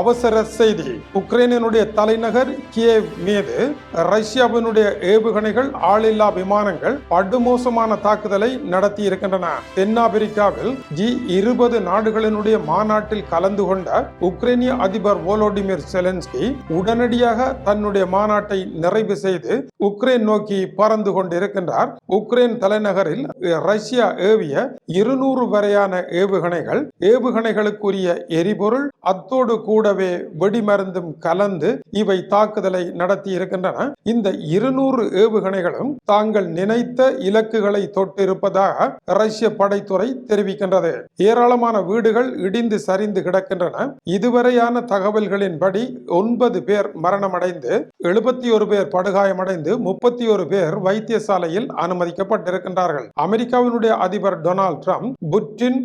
அவசர செய்தி. உக்ரைனினுடைய தலைநகர் கியேவ் மீது ரஷ்யாவினுடைய ஏவுகணைகள் ஆளில்லா விமானங்கள் படுமோசமான தாக்குதலை நடத்தி இருக்கின்றன தென்னாப்பிரிக்காவில் ஜி இருபது நாடுகளினுடைய மாநாட்டில் கலந்து கொண்ட உக்ரைனிய அதிபர் வோலோடிமிர் செலன்ஸ்கி உடனடியாக தன்னுடைய மாநாட்டை நிறைவு செய்து உக்ரைன் நோக்கி பறந்து கொண்டிருக்கின்றார். உக்ரைன் தலைநகரில் ரஷ்யா ஏவிய இருநூறு வரையான ஏவுகணைகள் ஏவுகணைகளுக்குரிய எரிபொருள் அத்தோடு கூட கூடவே வெடிமருந்தும் கலந்து இவை தாக்குதலை நடத்தி இருக்கின்றன. இந்த இருநூறு ஏவுகணைகளும் தாங்கள் நினைத்த இலக்குகளை தொட்டிருப்பதாக ரஷ்ய படைத்துறை தெரிவிக்கின்றது. ஏராளமான வீடுகள் இடிந்து சரிந்து கிடக்கின்றன. இதுவரையான தகவல்களின்படி ஒன்பது பேர் மரணமடைந்து எழுபத்தி ஒரு பேர் படுகாயமடைந்து முப்பத்தி ஒரு பேர் வைத்தியசாலையில் அனுமதிக்கப்பட்டிருக்கின்றார்கள். அமெரிக்காவினுடைய அதிபர் டொனால்ட் ட்ரம்ப் புட்டின்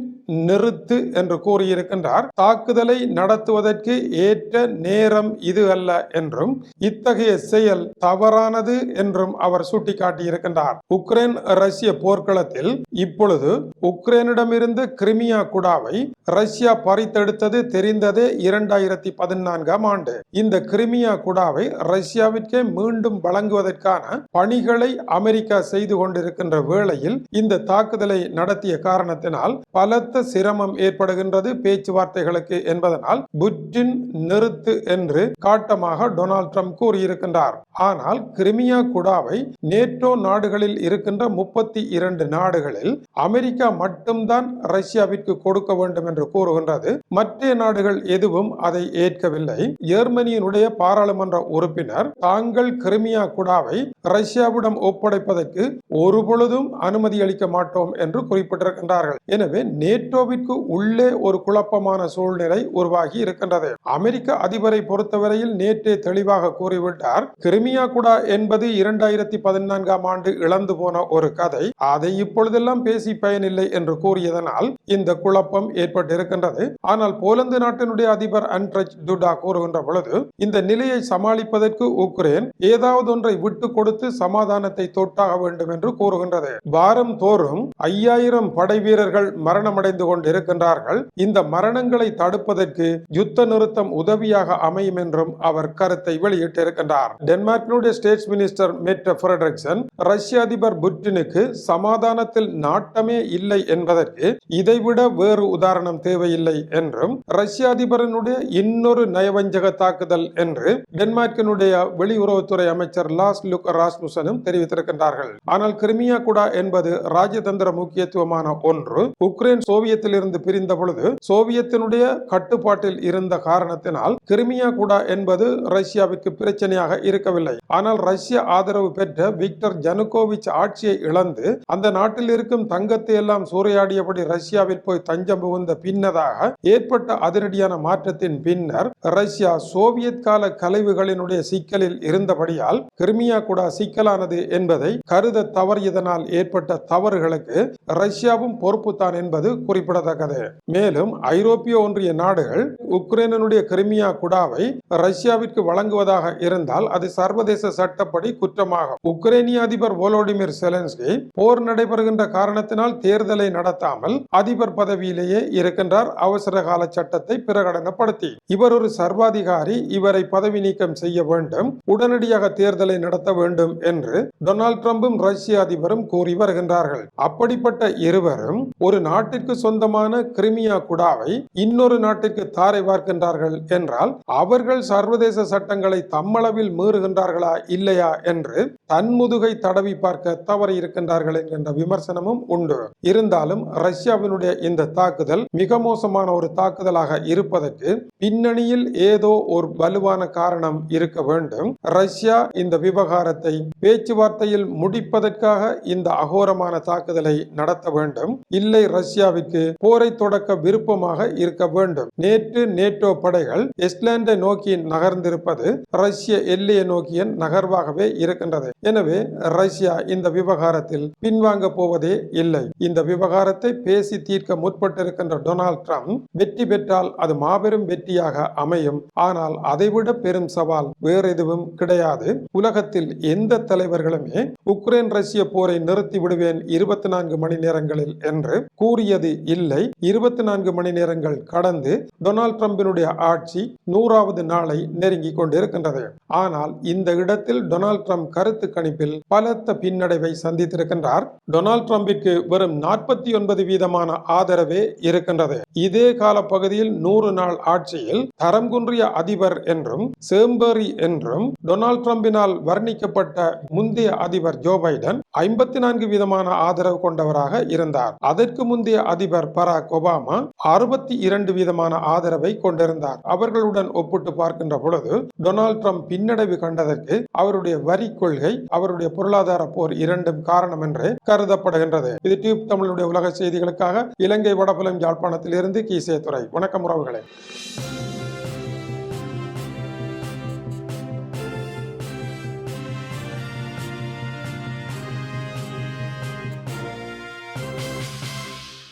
நிறுத்து என்று கூறியிருக்கின்றார். தாக்குதலை நடத்துவதற்கு ஏற்ற நேரம் இது அல்ல என்றும் இத்தகைய செயல் தவறானது என்றும் அவர் சுட்டிக்காட்டியிருக்கின்றார். உக்ரைன் ரஷ்ய போர்க்களத்தில் இப்பொழுது உக்ரைனிடமிருந்து கிரிமியா குடாவை ரஷ்யா பறித்தெடுத்தது தெரிந்ததே இரண்டாயிரத்தி பதினான்காம் ஆண்டு. இந்த கிரிமியா குடாவை ரஷ்யாவிற்கே மீண்டும் வழங்குவதற்கான பணிகளை அமெரிக்கா செய்து கொண்டிருக்கின்ற வேளையில் இந்த தாக்குதலை நடத்திய காரணத்தினால் பலத்த சிரமம் ஏற்படுகின்றது பேச்சுவார்த்தைகளுக்கு என்பதனால் புட்டின் நிறுத்து என்று காட்டமாக டொனால்ட் ட்ரம்ப் கூறியிருக்கின்றார். ஆனால் கிரிமியா குடாவை நேட்டோ நாடுகளில் இருக்கின்ற முப்பத்தி இரண்டு நாடுகளில் அமெரிக்கா மட்டும்தான் ரஷ்யாவிற்கு கொடுக்க வேண்டும் என்று கூறுகின்றது. மற்ற நாடுகள் எதுவும் அதை ஏற்கவில்லை. ஜெர்மனியினுடைய பாராளுமன்ற உறுப்பினர் தாங்கள் கிரிமியா குடாவை ரஷ்யாவிடம் ஒப்படைப்பதற்கு ஒரு பொழுதும் அனுமதி அளிக்க மாட்டோம் என்று குறிப்பிட்டிருக்கின்றார்கள். எனவே நேட்டோவிற்கு உள்ளே ஒரு குழப்பமான சூழ்நிலை உருவாகி இருக்கின்றது. அமெரிக்க அதிபரை பொறுத்தவரையில் நேற்றே தெளிவாக கூறிவிட்டார் கிரிமியா குடா என்பது இரண்டாயிரத்தி பதினான்காம் ஆண்டு இழந்து போன ஒரு கதை. அதை இப்பொழுதெல்லாம் பேசி பயனில்லை என்று கூறியதனால் இந்த குழப்பம் ஏற்பட்டிருக்கின்றது. ஆனால் போலந்து நாட்டினுடைய அதிபர் அன்ட்ரச் டுடா கூறுகின்ற பொழுது இந்த நிலையை சமாளிப்பதற்கு உக்ரைன் ஏதாவது ஒன்றை விட்டு கொடுத்து சமாதானத்தை தொட்டாக வேண்டும் என்று கூறுகின்றது. வாரம் தோறும் ஐயாயிரம் படை வீரர்கள் மரணமடைந்த அடைந்து கொண்டிருக்கின்றார்கள். இந்த மரணங்களை தடுப்பதற்கு யுத்த நிறுத்தம் உதவியாக அமையும் என்றும் அவர் கருத்தை வெளியிட்டிருக்கின்றார். டென்மார்க்கினுடைய ஸ்டேட்ஸ் மினிஸ்டர் மெட்ட ஃபிரெட்ரிக்சன் ரஷ்ய அதிபர் புட்டினுக்கு சமாதானத்தில் நாட்டமே இல்லை என்பதற்கு இதைவிட வேறு உதாரணம் தேவையில்லை என்றும் ரஷ்ய அதிபரனுடைய இன்னொரு நயவஞ்சக தாக்குதல் என்று டென்மார்க்கினுடைய வெளியுறவுத்துறை அமைச்சர் லாஸ் லுக் ராஸ்முசனும் தெரிவித்திருக்கின்றார்கள். ஆனால் கிரிமியா குடா என்பது ராஜதந்திர முக்கியத்துவமான ஒன்று. உக்ரைன் சோவியத்திலிருந்து பிரிந்த பொழுது சோவியத்தினுடைய கட்டுப்பாட்டில் இருந்த காரணத்தினால் கிரிமியா குடா என்பது ரஷ்யாவுக்கு பிரச்சனையாக இருக்கவில்லை. ஆனால் ரஷ்ய ஆதரவு பெற்ற விக்டர் ஜனுகோவிச் ஆட்சியை இழந்து அந்த நாட்டில் இருக்கும் தங்கத்தை எல்லாம் சூறையாடியபடி ரஷ்யாவில் போய் தஞ்சம் புகுந்த பின்னதாக ஏற்பட்ட அதிரடியான மாற்றத்தின் பின்னர் ரஷ்யா சோவியத் கால கலைவுகளினுடைய சிக்கலில் இருந்தபடியால் கிரிமியா கூட சிக்கலானது என்பதை கருத தவறியதனால் ஏற்பட்ட தவறுகளுக்கு ரஷ்யாவும் பொறுப்புத்தான் என்பது குறிப்பிடத்தக்கது. மேலும் ஐரோப்பிய ஒன்றிய நாடுகள் உக்ரைனுடைய கிரிமியா குடாவை ரஷ்யாவிற்கு வழங்குவதாக இருந்தால் அது சர்வதேச சட்டப்படி குற்றமாகும். உக்ரைனிய அதிபர் வோலோடிமிர் செலன்ஸ்கி போர் நடைபெறுகின்ற காரணத்தினால் தேர்தலை நடத்தாமல் அதிபர் பதவியிலேயே இருக்கின்றார். அவசர கால சட்டத்தை பிரகடனப்படுத்தி. இவர் ஒரு சர்வாதிகாரி இவரை பதவி நீக்கம் செய்ய வேண்டும் உடனடியாக தேர்தலை நடத்த வேண்டும் என்று டொனால்ட் ட்ரம்பும் ரஷ்ய அதிபரும் கூறி வருகின்றார்கள். அப்படிப்பட்ட இருவரும் ஒரு நாட்டிற்கு சொந்தமான கிரிமியா குடாவை இன்னொரு நாட்டிற்கு தாரை பார்க்கின்றார்கள் என்றால் அவர்கள் சர்வதேச சட்டங்களை தம்மளவில் மீறுகின்றார்களா இல்லையா என்று தன்முதுகை தடவி பார்க்க தவறி இருக்கின்றார்கள் என்கின்ற விமர்சனமும் உண்டு. இருந்தாலும் ரஷ்யாவினுடைய இந்த தாக்குதல் மிக மோசமான ஒரு தாக்குதலாக இருப்பதற்கு பின்னணியில் ஏதோ ஒரு வலுவான காரணம் இருக்க வேண்டும். ரஷ்யா இந்த விவகாரத்தை பேச்சுவார்த்தையில் முடிப்பதற்காக இந்த அகோரமான தாக்குதலை நடத்த வேண்டும். இல்லை ரஷ்யாவிற்கு போரை தொடக்க விருப்பமாக இருக்க வேண்டும். நேற்று நேட்டோ படைகள் எஸ்லாண்டை நோக்கி நகர்ந்திருப்பது ரஷ்ய எல்லையை நோக்கிய நகர்வாகவே இருக்கின்றது. எனவே ரஷ்யா இந்த விவகாரத்தில் பின்வாங்க போவதே இல்லை. இந்த விவகாரத்தை பேசி தீர்க்க முற்பட்டிருக்கின்ற டொனால்ட் ட்ரம்ப் வெற்றி பெற்றால் அது மாபெரும் வெற்றியாக அமையும். ஆனால் அதைவிட பெரும் சவால் வேற எதுவும் கிடையாது. உலகத்தில் எந்த தலைவர்களுமே உக்ரைன் ரஷ்ய போரை நிறுத்தி விடுவேன் இருபத்தி நான்கு மணி நேரங்களில் என்று கூறியது இல்லை. இருபத்தி நான்கு மணி நேரங்கள் கடந்து டொனால்ட் ட்ரம்பினுடைய ஆட்சி நூறாவது நாளை நெருங்கி கொண்டிருக்கின்றது. ஆனால் இந்த இடத்தில் டொனால்ட் ட்ரம்ப் கருத்து கணிப்பில் பலத்த பின்னடைவை சந்தித்திருக்கின்றார். டொனால்ட் ட்ரம்பிற்கு வெறும் நாற்பத்தி ஒன்பது வீதமான ஆதரவே இருக்கின்றது. இதே கால பகுதியில் நூறு நாள் ஆட்சியில் தரம் குன்றிய அதிபர் என்றும் சேம்பேரி என்றும் டொனால்ட் ட்ரம்பினால் வர்ணிக்கப்பட்ட முந்தைய அதிபர் ஜோ பைடன் ஐம்பத்தி நான்கு வீதமான ஆதரவு கொண்டவராக இருந்தார். அதற்கு முந்தைய அதிபர் பராக் ஒபாமா அறுபத்தி இரண்டு வீதமான ஆதரவை கொண்டிருந்தார். அவர்களுடன் ஒப்பிட்டு பார்க்கின்ற பொழுது டொனால்ட் ட்ரம்ப் பின்னடைவு கண்டதற்கு அவருடைய வரி கொள்கை அவருடைய பொருளாதார போர் இரண்டும் காரணம் என்று கருதப்படுகின்றது. இது டியூப் தமிழுடைய உலக செய்திகளுக்காக இலங்கை வடபுலம் யாழ்ப்பாணத்தில் இருந்து கீசே துறை வணக்கம் உறவுகளே.